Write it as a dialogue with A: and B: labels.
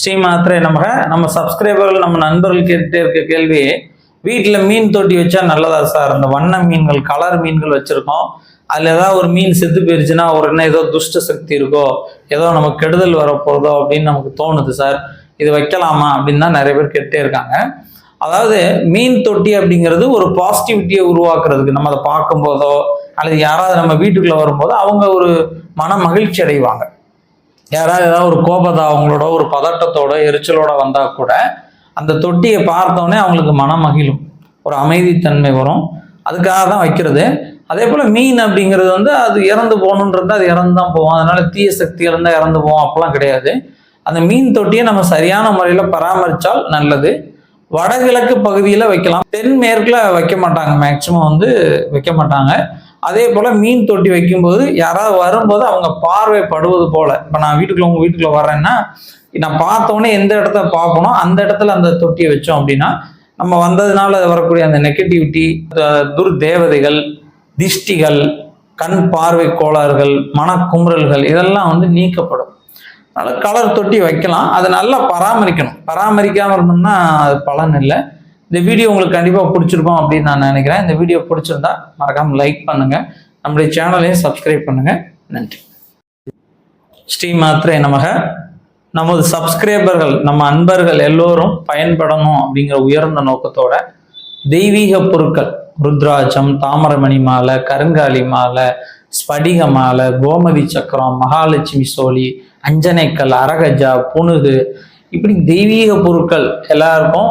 A: ஸ்ரீ மாத்திரை நமக. நம்ம சப்ஸ்கிரைபர்கள் நம்ம நண்பர்கள் கேட்டுட்டே இருக்க கேள்வி வீட்டில் மீன் தொட்டி வச்சா நல்லதா சார்? இந்த வண்ண மீன்கள் கலர் மீன்கள் வச்சுருக்கோம். அதில் ஏதாவது ஒரு மீன் செத்து போயிருச்சுன்னா ஒரு என்ன ஏதோ துஷ்ட சக்தி இருக்கோ ஏதோ நமக்கு கெடுதல் வரப்போகிறதோ அப்படின்னு நமக்கு தோணுது சார். இது வைக்கலாமா அப்படின்னு தான் நிறைய பேர் கேட்டே இருக்காங்க. அதாவது மீன் தொட்டி அப்படிங்கிறது ஒரு பாசிட்டிவிட்டியை உருவாக்குறதுக்கு நம்ம அதை பார்க்கும்போதோ அல்லது யாராவது நம்ம வீட்டுக்குள்ளே வரும்போதோ அவங்க ஒரு மன மகிழ்ச்சி அடைவாங்க. யாராவது ஏதாவது ஒரு கோபத்தை அவங்களோட ஒரு பதட்டத்தோட எரிச்சலோட வந்தா கூட அந்த தொட்டியை பார்த்தோன்னே அவங்களுக்கு மனம் மகிழும் ஒரு அமைதித்தன்மை வரும். அதுக்காக தான் வைக்கிறது. அதே போல் மீன் அப்படிங்கிறது வந்து அது இறந்து போகணுன்றது அது இறந்து தான் போகும். அதனால தீய சக்தி இருந்தால் இறந்து போவோம் அப்பெல்லாம் கிடையாது. அந்த மீன் தொட்டியை நம்ம சரியான முறையில் பராமரித்தால் நல்லது. வடகிழக்கு பகுதியில் வைக்கலாம். தென்மேற்கில் வைக்க மாட்டாங்க. மேக்சிமம் வந்து வைக்க மாட்டாங்க. அதே போல் மீன் தொட்டி வைக்கும்போது யாராவது வரும்போது அவங்க பார்வைப்படுவது போல். இப்போ நான் வீட்டுக்குள்ள உங்கள் வீட்டுக்குள்ள வரேன்னா நான் பார்த்தோன்னே எந்த இடத்த பார்க்கணும் அந்த இடத்துல அந்த தொட்டியை வச்சோம் அப்படின்னா நம்ம வந்ததுனால வரக்கூடிய அந்த நெகட்டிவிட்டி துர்தேவதைகள் திஷ்டிகள் கண் பார்வை கோளாறுகள் மனக்குமுறல்கள் இதெல்லாம் வந்து நீக்கப்படும். அதனால் கலர் தொட்டி வைக்கலாம். அதை நல்லா பராமரிக்கணும். பராமரிக்காமல் இருந்தோம்னா அது பலன் இல்லை. இந்த வீடியோ உங்களுக்கு கண்டிப்பாக பிடிச்சிருக்கும் அப்படின்னு நான் நினைக்கிறேன். இந்த வீடியோ பிடிச்சிருந்தா மறக்காமல் லைக் பண்ணுங்கள் நம்முடைய சேனலையும் சப்ஸ்கிரைப் பண்ணுங்கள் நன்றி. ஸ்ரீ மாத்திரை நமக. நமது சப்ஸ்கிரைபர்கள் நம்ம அன்பர்கள் எல்லோரும் பயன்படணும் அப்படிங்கிற உயர்ந்த நோக்கத்தோட தெய்வீக பொருட்கள் ருத்ராட்சம் தாமரமணி மாலை கருங்காலி மாலை ஸ்படிக மாலை கோமதி சக்கரம் மகாலட்சுமி சோழி அஞ்சனைக்கல் அரகஜா புனுகு இப்படி தெய்வீக பொருட்கள் எல்லாருக்கும்